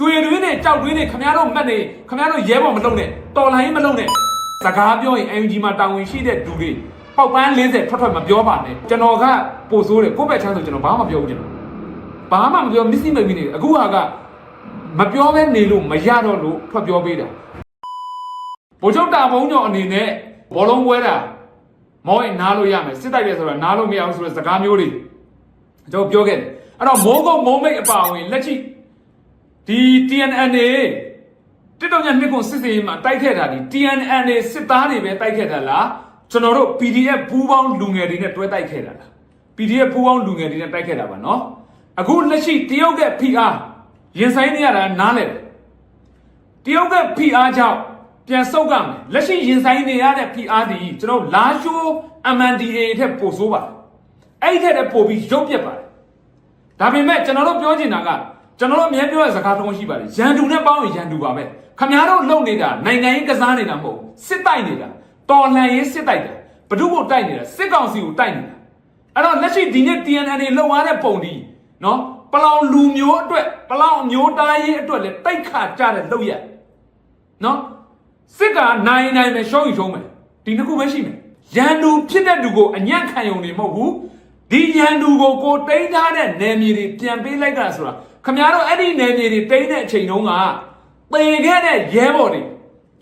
ရွှေတွင်းနဲ့ကြောက်တွင်းနဲ့ခမရတို့မှတ်နေခမရတို့ရဲဘော်မလုံးနဲ့တော်လိုင်းမလုံးနဲ့စကားပြောရင် UNG မှာတာဝန်ရှိတဲ့လူတွေပေါက်ပန်း40ထွက်ထွက်မပြောပါနဲ့ကျွန်တော်ကပို့ဆိုးတယ်ကိုယ့်ဘက်ချမ်းဆိုကျွန်တော်ဘာမှမပြောဘူးကျွန်တော်ဘာမှမပြောမစ္စည်းမမီနေအခုဟာကမပြောဘဲနေလို့မရတော့လို့ထွက်ပြောပေးတာဗိုလ်ချုပ်တာဘုံကျော်အနေနဲ့ဘောလုံးပွဲတာမောရင်နားလို့ရမယ်စစ်တိုက်ရဲဆိုတာနားလို့မရဘူးဆိုတဲ့စကားမျိုးတွေကျွန်တော်ပြောခဲ့တယ်အဲ့တော့မိုးကုတ်မိုးမိတ်အပါဝင်လက်ရှိ ဒီ TNNA တစ်တော့ညနှစ်ကုန်စစ်စေးမှာတိုက်ခဲ့တာဒီ TNNA စစ်သားတွေပဲတိုက်ခဲ့တာလားကျွန်တော်တို့ PDF ပူးပေါင်းလူငယ်တွေနဲ့တွဲတိုက်ခဲ့တာလား PDF ပူးပေါင်းလူငယ်တွေနဲ့တိုက်ခဲ့တာပါနော်အခုလက်ရှိတရုတ်ရဲ့ PR ရင်ဆိုင်နေရတာနားလဲတယ်တရုတ်ရဲ့ PR ကြောင့်ပြန်ဆုတ်ကမယ်လက်ရှိရင်ဆိုင်နေရတဲ့ PR ဒီကျွန်တော်လာရှိုး MNDAA ထက်ပိုဆိုးပါတယ်အဲ့ဒီထက်လည်းပိုပြီးရုပ်ပြက်ပါတယ်ဒါပေမဲ့ကျွန်တော်တို့ပြောချင်တာက ကျွန်တော်တို့အများပြောတဲ့စကားထုံးရှိပါတယ်ရန်သူနဲ့ပေါင်းရင်ရန်သူပါပဲခမားတို့လုံနေတာနိုင်ငံရေးကစားနေတာမဟုတ်ဘူးစစ်တိုက်နေတာတော်လှန်ရေးစစ်တိုက်တာဘ누구ကိုတိုက်နေတာစစ်ကောင်စီကိုတိုက်နေတာအဲ့တော့လက်ရှိဒီနေ့ TNN တွေလုံရတဲ့ပုံဒီနော်ပလောင်လူမျိုးအတွက်ပလောင်အမျိုးသားရေးအတွက်လည်းတိုက်ခါကြတဲ့လုပ်ရက်နော်စစ်ကနိုင်နိုင်မယ်ရှုံးရင်ရှုံးမယ်ဒီနှစ်ခုပဲရှိမယ်ရန်သူဖြစ်တဲ့သူကိုအညံ့ခံယုံနေမဟုတ်ဘူးဒီရန်သူကိုကိုတိန်းထားတဲ့နယ်မြေတွေပြန်ပေးလိုက်တာဆိုတာ ခမများတို့အဲ့ဒီနယ်မြေတွေတိန်းတဲ့အချိန်တုန်းကပေခဲ့တဲ့ရဲဘော်တွေ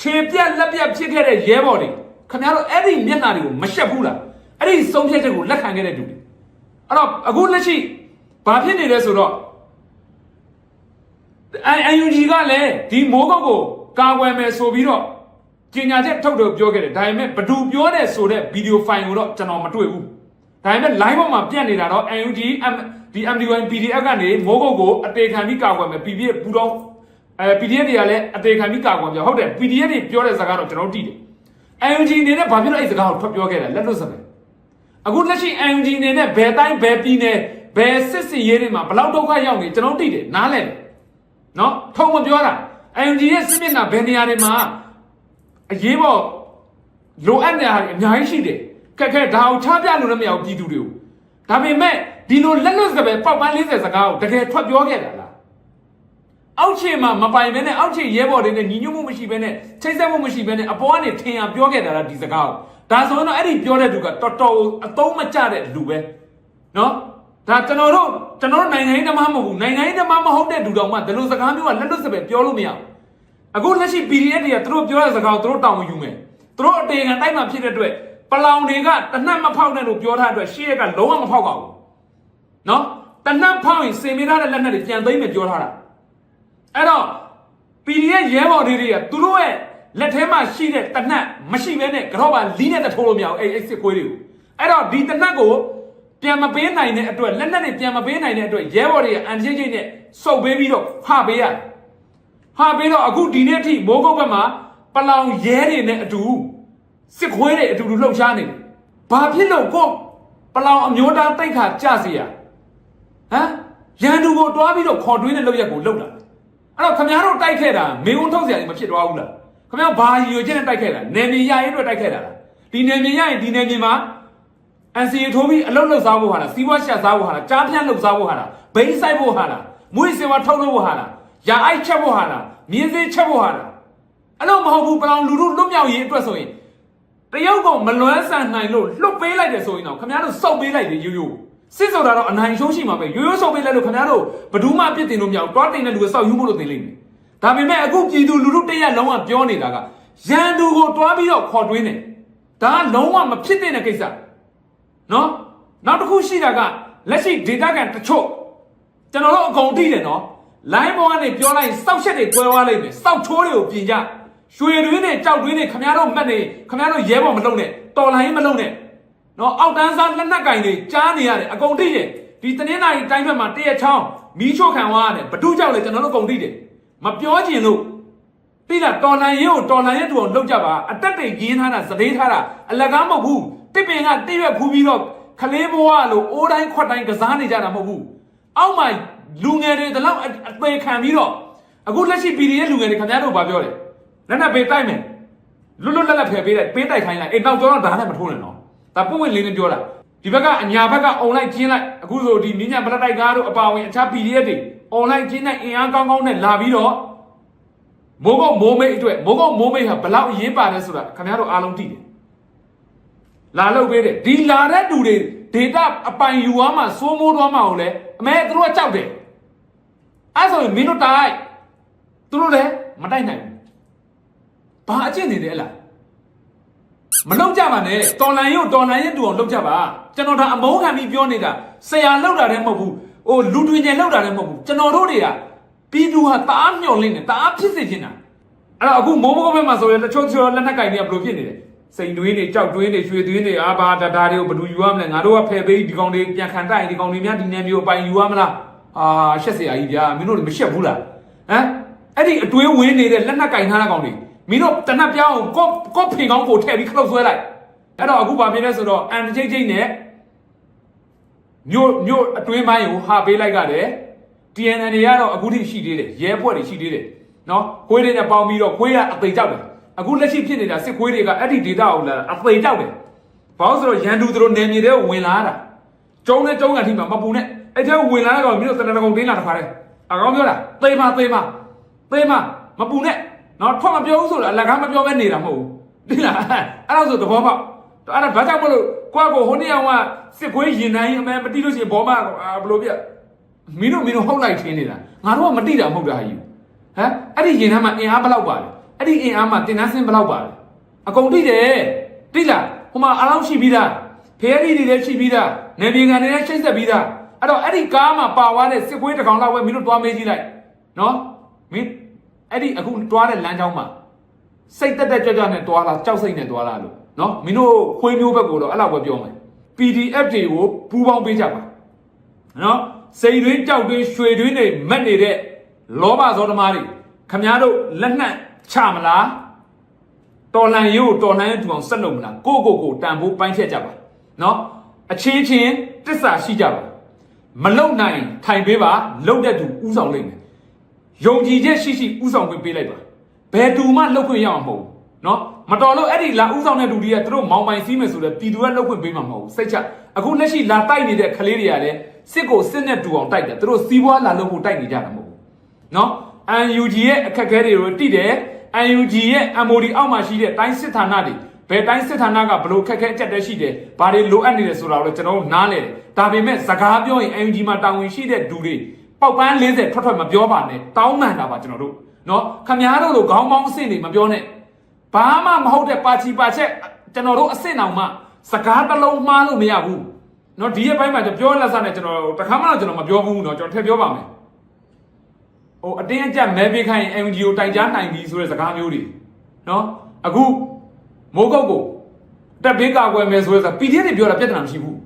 ခြေပြက်လက်ပြက်ဖြစ်ခဲ့တဲ့ရဲဘော်တွေခမများတို့အဲ့ဒီမျက်နှာတွေကိုမရှက်ဘူးလားအဲ့ဒီဆုံးဖြတ်ချက်ကိုလက်ခံခဲ့တဲ့သူတွေအဲ့တော့အခုလက်ရှိဘာဖြစ်နေလဲဆိုတော့ IUG ကလည်းဒီမိုးကုတ်ကိုကာကွယ်မယ်ဆိုပြီးတော့ကြေညာချက်ထုတ်တော့ပြောခဲ့တယ်ဒါပေမဲ့ဘသူပြောတယ်ဆိုတဲ့ဗီဒီယိုဖိုင်ကိုတော့ကျွန်တော်မတွေ့ဘူးဒါပေမဲ့ line ပေါ်မှာပြန့်နေတာတော့ IUG ဒီ MDY PDF ကနေမိုးကုတ်ကိုအသေးခံပြီးကာကွယ်မယ် PDF ပူတော့အဲ PDF တွေကလည်းအသေးခံပြီးကာကွယ်ပြဟုတ်တယ် PDF တွေပြောတဲ့စကားတော့ကျွန်တော်တို့သိတယ် IUG အနေနဲ့ဘာဖြစ်လို့အဲ့ဒီစကားကိုထွက်ပြောခဲ့တာလက်လွတ်စပယ်အခုလက်ရှိ IUG အနေနဲ့ဘယ်တိုင်းဘယ်ပြည်နယ်ဘယ်စစ်စီရေးတွေမှာဘယ်လောက်ဒုက္ခရောက်နေကျွန်တော်တို့သိတယ်နားလည်တယ်နော်ထုံမပြောတာ ING ရဲ့စစ်မျက်နှာဘယ်နေရာတွေမှာအရေးပေါ်လိုအပ်နေတာတွေအများကြီးရှိတယ်ခက်ခဲဒါအောင်ချပြလို့လည်းမရဘူးပြည်သူတွေကို ဒါပေမဲ့ဒီလိုလက်လွတ်စပယ်ပေါက်ပန်း40စကားကိုတကယ်ထွက်ပြောခဲ့တာလားအောက်ခြေမှာမပိုင်ဘဲနဲ့အောက်ခြေရဲဘော်တွေနဲ့ညီညွတ်မှုမရှိဘဲနဲ့ချိတ်ဆက်မှုမရှိဘဲနဲ့အပေါ်ကနေထင်ရပြောခဲ့တာလားဒီစကားကိုဒါဆိုရင်တော့အဲ့ဒီပြောတဲ့သူကတော်တော်အသုံးမကျတဲ့လူပဲနော်ဒါကျွန်တော်တို့ကျွန်တော်တို့နိုင်ငံရေးသမားမဟုတ်ဘူးနိုင်ငံရေးသမားမဟုတ်တဲ့လူတော်မှဒီလိုစကားမျိုးကလက်လွတ်စပယ်ပြောလို့မရဘူးအခုလက်ရှိ PDF တွေကသူတို့ပြောတဲ့စကားကိုသူတို့တောင်းယူမယ်သူတို့အတေခံတိုက်မှဖြစ်တဲ့အတွက် ပလောင်တွေကတနတ်မဖောက်နဲ့လို့ပြောထားတဲ့အတွက်ရှေ့ရက်ကလုံးဝမဖောက်ပါဘူးနော်တနတ်ဖောက်ရင်စင်မိထားတဲ့လက်နက်တွေပြန်သိမ်းမယ်ပြောထားတာအဲ့တော့ PDF ရဲဘော်တွေတွေကသူတို့ရဲ့လက်ထဲမှာရှိတဲ့တနတ်မရှိဘဲနဲ့ကြော့ပါလီးနဲ့တထိုးလို့မရဘူးအဲ့အဲ့စစ်ခွေးတွေကိုအဲ့တော့ဒီတနတ်ကိုပြန်မပေးနိုင်တဲ့အတွက်လက်နက်တွေပြန်မပေးနိုင်တဲ့အတွက်ရဲဘော်တွေကအန်ချင်းချင်းနဲ့စုပ်ပေးပြီးတော့ဖပေးရတယ်။ဖပေးတော့အခုဒီနေ့အထိမိုးကုတ်ဘက်မှာပလောင်ရဲတွေနဲ့အတူ စစ်ခွေးတွေအတူတူလှုပ်ရှားနေတယ်။ဘာဖြစ်လို့ကိုပလောင်အမျိုးသားတိုက်ခါကြစီရဟမ်ရန်သူကိုတွားပြီးတော့ခေါ်တွင်းတဲ့လုပ်ရက်ကိုလုပ်တာ။အဲ့တော့ခမ ्या တို့တိုက်ခဲ့တာမင်းုံထုတ်စရာကြီးမဖြစ်သွားဘူးလား။ခမ ्या ဘာရည်ရွယ်ချက်နဲ့တိုက်ခဲ့တာ။နေမြေရရင်အတွက်တိုက်ခဲ့တာလား။ဒီနေမြေရရင်ဒီနေမြေမှာ NCA ထိုးပြီးအလုပ်လုပ်စားဖို့ဟာလားစီးပွားရှာစားဖို့ဟာလားကြားဖြန့်လုပ်စားဖို့ဟာလားဘိန်းဆိုင်ဖို့ဟာလားမွေးစင်မထုတ်လုပ်ဖို့ဟာလားရာအိုက်ချက်ဖို့ဟာလားမြင်းစေးချက်ဖို့ဟာလားအဲ့လိုမဟုတ်ဘူးပလောင်လူတို့လွတ်မြောက်ရေးအတွက်ဆိုရင် တရုတ်ကမလွမ်းဆန်နိုင်လို့လွတ်ပေးလိုက်တယ်ဆိုရင်တော့ခင်ဗျားတို့စုပ်ပေးလိုက်တယ်ရိုးရိုးစစ်ဆိုတာတော့အနိုင်ရှုံးရှိမှာပဲရိုးရိုးစုပ်ပေးလိုက်လို့ခင်ဗျားတို့ဘယ်သူမှအပြစ်တင်လို့မရဘူးတွားတင်တဲ့လူကစောက်ယူဖို့လို့တင်လိမ့်မယ်ဒါပေမဲ့အခုပြည်သူလူထုတရက်လုံးဝပြောနေတာကရန်သူကိုတွားပြီးတော့ခေါ်တွင်းတယ်ဒါကလုံးဝမဖြစ်တဲ့ကိစ္စနော်နောက်တစ်ခုရှိတာကလက်ရှိ data ကန်တချို့ကျွန်တော်တို့အကုန်သိတယ်နော် line ပေါ်ကနေပြောလိုက်ရင်စောက်ချက်တွေကွဲသွားလိမ့်မယ်စောက်ချိုးတွေကိုပြင်ကြ ရွှေတွင်းတွေကြောက်တွင်းတွေခမားတို့မှတ်နေခမားတို့ရဲဘော်မလုံးနဲ့တော်လိုင်းမလုံးနဲ့နော်အောက်တန်းစားလက်နက်ကင်တွေကြားနေရတယ်အကုန်သိတယ်ဒီတနင်္လာရီတိုင်းဘက်မှာတရက်ချောင်းမီးချို့ခံသွားရတယ်ဘဒုကြောက်လေကျွန်တော်တို့အကုန်သိတယ်မပြောချင်လို့တိတာတော်လန်ရဲကိုတော်လန်ရဲတူအောင်လုပ်ကြပါအတက်တွေရင်းထားတာစသေးထားတာအလကားမဟုတ်ဘူးတစ်ပင်ကတိရွက်ဖူးပြီးတော့ခလေးဘဝလို့အိုးတိုင်းခွက်တိုင်းကစားနေကြတာမဟုတ်ဘူးအောက်မှာလူငယ်တွေဒီလောက်အအသေးခံပြီးတော့အခုလက်ရှိ PDF လူငယ်တွေခင်ဗျားတို့ဗာပြောတယ် လက်နက်ပေးတိုက်မယ်လွတ်လွတ်လပ်လပ်ဖယ်ပေးလိုက်ပေးတိုက်ခိုင်းလိုက်အေးနောက်ကျောတော့ဒါနဲ့မထိုးနဲ့နော်ဒါပုံဝင်လေးနဲ့ပြောတာဒီဘက်ကအညာဘက်ကအုံလိုက်ကျင်းလိုက်အခုဆိုဒီမြင်းညာပလက်တိုက်ကားတို့အပါဝင်အခြား PDF တွေ online ကျင်းတဲ့အင်အားကောင်းကောင်းနဲ့လာပြီးတော့မိုးကုတ်မိုးမိတ်အတွက်မိုးကုတ်မိုးမိတ်ဟာဘလောက်အရေးပါတယ်ဆိုတာခင်ဗျားတို့အားလုံးသိတယ်လာလို့ပေးတယ်ဒီလာတဲ့လူတွေ data အပိုင်ယူသွားမှစိုးမိုးသွားမှကိုလည်းအမဲသူတို့ကကြောက်တယ်အဲ့ဆိုရင်မင်းတို့တိုက်သူတို့လည်းမတိုက်နိုင်ဘူး ဘာအကျင့်နေလဲအဲ့လားမလောက်ကြပါနဲ့တော်လန်ရုပ်တော်လန်ရုပ်တူအောင်လောက်ကြပါကျွန်တော်ဒါအမုန်းခံပြီးပြောနေတာဆရာလောက်တာတည်းမဟုတ်ဘူးဟိုလူတွင်ကျင်လောက်တာတည်းမဟုတ်ဘူးကျွန်တော်တို့တွေကပြည်သူဟာတအားမျှော်လင့်နေတအားဖြစ်စေချင်တာအဲ့တော့အခုမိုးမိုးဘက်မှာဆိုရင်တချို့ချို့လက်နှက်ကင်တွေကဘလို့ဖြစ်နေလဲစိန်တွင်းတွေကြောက်တွင်းတွေရွှေတွင်းတွေအာဘာတတာတွေကိုဘယ်သူယူရမလဲငါတို့ကဖယ်ပေးဒီကောင်တွေပြန်ခံတိုက်ရင်ဒီကောင်တွေများဒီနယ်မျိုးပိုင်ယူရမလားအာရှက်စရာကြီးဗျာမင်းတို့တွေမရှက်ဘူးလားဟမ်အဲ့ဒီအတွေးဝင်နေတဲ့လက်နှက်ကင်ထားတဲ့ကောင်တွေ မင်းတို့တနက်ပြောင်းကိုကိုဖင်ကောင်းကိုထည့်ပြီးခလုတ်ဆွဲလိုက်အဲ့တော့အခုဗာပြင်းလဲဆိုတော့အန်တချိတ်ချိတ်နဲ့မြို့မြို့အတွင်းပိုင်းကိုဟာပေးလိုက်ကြတယ် TNN တွေကတော့အခုထိရှိသေးတယ်ရဲဖွဲ့တွေရှိသေးတယ်နော်ခွေးတွေနဲ့ပေါင်းပြီးတော့ခွေးကအသိကြောက်တယ်အခုလက်ရှိဖြစ်နေတာစစ်ခွေးတွေကအဲ့ဒီဒေတာကိုလာအသိကြောက်တယ်ဘာလို့ဆိုတော့ရန်သူတို့နေမြေတွေကိုဝင်လာတာကျုံးနဲ့ကျုံးကန်ထိမှာမပူနဲ့အဲ့ထဲဝင်လာတဲ့ကောင်မျိုးတနတကောင်တင်းလာတခါတည်းအကောင်ပြောတာသေပါသေပါသေပါမပူနဲ့ နော်ထွက်မပြောဘူးဆိုတော့အလကားမပြောဘဲနေတာမဟုတ်ဘူးဒီလားအဲ့ဒါဆိုသဘောပေါက်အဲ့ဒါဘာကြောင့်မလို့ကိုယ့်ကိုဟိုနေ့အောင်ကစစ်ခွေးရင်နိုင်အမဲမတိလို့ရှိရင်ဘောမဘယ်လိုပြမင်းတို့မင်းတို့ဟုတ်လိုက်ထင်းနေတာငါတို့ကမတိတာမဟုတ်တာဟာယူဟမ်အဲ့ဒီရင်ထဲမှာအင်အားဘယ်လောက်ပါလဲအဲ့ဒီအင်အားမှာတင်နှန်းစင်းဘယ်လောက်ပါလဲအကုန်တိတယ်တိလားဟိုမှာအလောင်းရှိပြီးသားဖဲရီတွေလည်းရှိပြီးသားနေပြည်ကန်တွေလည်းရှိတ်ဆက်ပြီးသားအဲ့တော့အဲ့ဒီကားမှာပါသွားတဲ့စစ်ကွေးတစ်ကောင်လောက်ပဲမင်းတို့တွားမေးကြည့်လိုက်နော်မင်း အဲ့ဒီအခုတွားတဲ့လမ်းကြောင်းမှာစိတ်တက်တက်ကြွကြွနဲ့တွားလာကြောက်စိတ်နဲ့တွားလာလို့နော်မင်းတို့ခွေးမျိုးဘက်ကိုတော့အဲ့လောက်ပဲပြောမယ် PDF တွေကိုပူပေါင်းပေးကြပါနော်စိတ်တွင်းကြောက်တွင်းရွှေတွင်းတွေမက်နေတဲ့လောဘဇောသမားတွေခမားတို့လက်နှံ့ချမလားတော်လန်ရိုးတော်လန်ရိုးတူအောင်ဆက်လုပ်မလားကိုကိုကိုတန်ဖို့ပိုင်းဖြတ်ကြပါနော်အချင်းချင်းတစ္ဆာရှိကြပါမလုံနိုင်ထိုင်ပေးပါလုံတဲ့သူဥဆောင်လိမ့်မယ် ယုံကြည်ချက်ရှိရှိဥဆောင်ပေးပေးလိုက်ပါဘယ်သူမှလှုပ်ခွင့်ရအောင်မဟုတ်ဘူးနော်မတော်လို့အဲ့ဒီလာဥဆောင်တဲ့လူတွေကသူတို့မောင်ပိုင်စီးမယ်ဆိုတော့ပြည်သူကလှုပ်ခွင့်ပေးမှာမဟုတ်ဘူးစိတ်ချအခုလက်ရှိလာတိုက်နေတဲ့ကလေးတွေကလည်းစစ်ကိုစစ်နဲ့တူအောင်တိုက်တယ်သူတို့စီးပွားလာလို့ဖို့တိုက်နေကြတာမဟုတ်ဘူးနော် UNG ရဲ့အခက်အခဲတွေကိုတိတယ် UNG ရဲ့ MOD အောက်မှာရှိတဲ့တိုင်းစစ်ဌာနတွေဘယ်တိုင်းစစ်ဌာနကဘလို့ခက်ခဲအကျက်တဲရှိတယ်ဘာတွေလိုအပ်နေတယ်ဆိုတာကိုလည်းကျွန်တော်တို့နားလည်တယ်ဒါပေမဲ့စကားပြောရင် UNG မှာတာဝန်ရှိတဲ့ဒူတွေ ပောက်ပန်း40ထွက်ထွက်မပြောပါနဲ့တောင်းမှန်တာပါကျွန်တော်တို့နော်ခမားတို့လိုခေါင်းပေါင်းအဆင့်တွေမပြောနဲ့ဘာမှမဟုတ်တဲ့ပါချီပါချက်ကျွန်တော်တို့အဆင့်အောင်မှစကားတစ်လုံးမှားလို့မရဘူးနော်ဒီရဲ့ဘက်မှာကျွန်တော်ပြောလက်စားနဲ့ကျွန်တော်တခါမှတော့ကျွန်တော်မပြောဘူးနော်ကျွန်တော်ထည့်ပြောပါမယ်ဟိုအတင်းအကျပ်မဲပေးခိုင်း NGO တိုင်ကြားနိုင်ပြီဆိုတဲ့စကားမျိုးတွေနော်အခုမိုးကုတ်ကိုတက်ဘေးကာကွယ်မယ်ဆိုတဲ့စကား PDF တွေပြောတာပြဿနာမရှိဘူး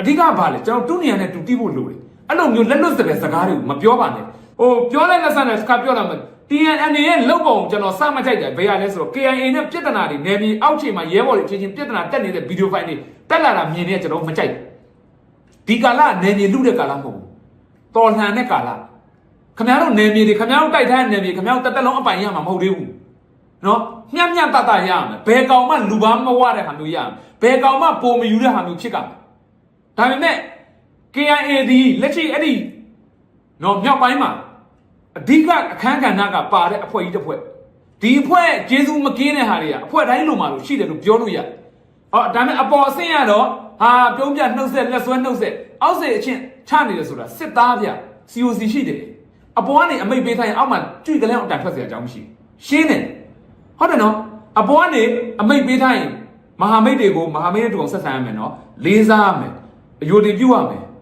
အဓိကဘာလဲကျွန်တော်တူနေရနဲ့တူတိဖို့လိုတယ် အဲ့လိုမျိုးလက်လွတ်စတဲ့စကားတွေကိုမပြောပါနဲ့ဟိုပြောလိုက်လက်စနဲ့စကားပြောလာမယ် TNN ရဲ့လောက်ပုံကျွန်တော်စမကြိုက်တယ်ဘယ်ရလဲဆိုတော့ KIA နဲ့ပြဿနာတွေနယ်မြေအောက်ခြေမှာရဲဘော်တွေချင်းချင်းပြဿနာတက်နေတဲ့ဗီဒီယိုဖိုင်တွေတက်လာတာမြင်နေကျွန်တော်မကြိုက်ဘူးဒီကာလနယ်မြေလူတဲ့ကာလမဟုတ်ဘူးတော်လှန်တဲ့ကာလခမရတို့နယ်မြေတွေခမရတို့တိုက်ထားတဲ့နယ်မြေခမရတို့တက်တက်လုံးအပိုင်ရမှာမဟုတ်သေးဘူးနော်မျက်မျက်တတရမယ်ဘယ်ကောင်မှလူပန်းမဝတဲ့ဟာမျိုးရမယ်ဘယ်ကောင်မှပုံမယူတဲ့ဟာမျိုးဖြစ်ကမယ်ဒါပေမဲ့ KIA ဒီလက်ရှိအဲ့ဒီနော်မြောက်ပိုင်းမှာ အဓိကအခန်းကဏ္ဍကပါတဲ့အဖွဲ့ကြီးတစ်ဖွဲ့ဒီအဖွဲ့ကျေးဇူးမကင်းတဲ့ဟာတွေကအဖွဲ့တိုင်းလိုမှလို့ရှိတယ်လို့ပြောလို့ရတယ်။အော်ဒါပေမဲ့အပေါ်အဆင့်ရတော့ဟာပြုံးပြနှုတ်ဆက်လက်ဆွဲနှုတ်ဆက်အောက်စေအချင်းချနေတယ်ဆိုတာစစ်သားဗျ COC ရှိတယ်။အပေါ်ကနေအမိတ်ပေးထားရင်အောက်မှာကြွေကလေးအောင်တန်ထွက်เสียအကြောင်းမရှိဘူး။ရှင်းတယ်။ဟုတ်တယ်နော်။အပေါ်ကနေအမိတ်ပေးထားရင်မဟာမိတ်တွေကိုမဟာမိတ်တွေတူအောင်ဆက်ဆံရမယ်နော်။လေးစားရမယ်။အယိုတွေပြုတ်ရမယ်။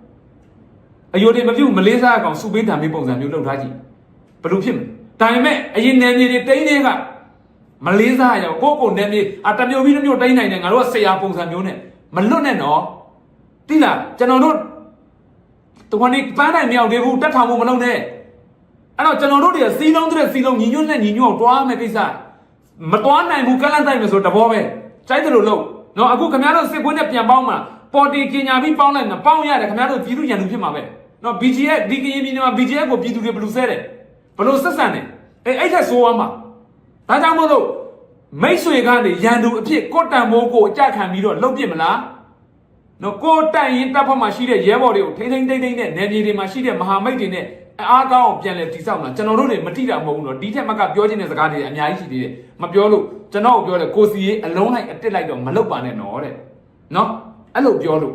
အယိုတွေမပြုတ်မလေးစားအောင်စုပေးတံမေးပုံစံမျိုးလုပ်ထားကြည့်။ဘယ်လိုဖြစ်မလဲဒါပေမဲ့အရင်နယ်မြေတွေတိန်းတွေကမလေးစားရအောင်ကိုယ့်ကိုယ်နယ်မြေအတမျိုးပြီးတစ်မျိုးတိန်းနိုင်တယ်ငါတို့ကဆရာပုံစံမျိုးနဲ့မလွတ်နဲ့နော်တိလားကျွန်တော်တို့တခွန်နေပန်းနိုင်မရောက်သေးဘူးတက်ထောင်ဖို့မလုပ်နဲ့အဲ့တော့ကျွန်တော်တို့တွေကစီလုံးတဲ့စီလုံးညီညွတ်နဲ့ညီညွတ်အောင်တွားမယ်ကိစ္စမတွားနိုင်ဘူးကလန့်တိုက်မယ်ဆိုတဘောပဲစိုက်တယ်လို့လို့နော်အခုခင်ဗျားတို့စစ်ကွင်းနဲ့ပြန်ပေါင်းမှာပေါ်တီကင်ညာပြီးပေါင်းလိုက်မှာပေါင်းရတယ်ခင်ဗျားတို့ပြည်သူရန်သူဖြစ်မှာပဲ နော် BGF ဒီကရင်ပြည်နယ်မှာ BGF ကိုပြည်သူတွေဘယ်လိုဆဲတယ်ဘလို့ဆက်ဆံနေအဲအဲ့ထက်ဆိုးသွားမှာဒါကြောင့်မို့လို့မိတ်ဆွေကနေရန်သူအဖြစ်ကိုတန်မိုးကိုအကြခံပြီးတော့လှုပ်ပြစ်မလားနော်ကိုတိုင်ရင်တပ်ဖက်မှာရှိတဲ့ရဲဘော်တွေကိုထိမ့်ထိမ့်ထိမ့်ထိမ့်နဲ့နယ်မြေတွေမှာရှိတဲ့မဟာမိတ်တွေနဲ့အားကောင်းအောင်ပြန်လဲတိဆောက်မှာကျွန်တော်တို့တွေမတိတာမဟုတ်ဘူးနော်ဒီထက်မကပြောချင်တဲ့စကားတွေအများကြီးရှိသေးတယ်မပြောလို့ကျွန်တော်ကိုပြောတယ်ကိုစီရေးအလုံးလိုက်အတစ်လိုက်တော့မလုပ်ပါနဲ့နော်တဲ့နော်အဲ့လိုပြောလို့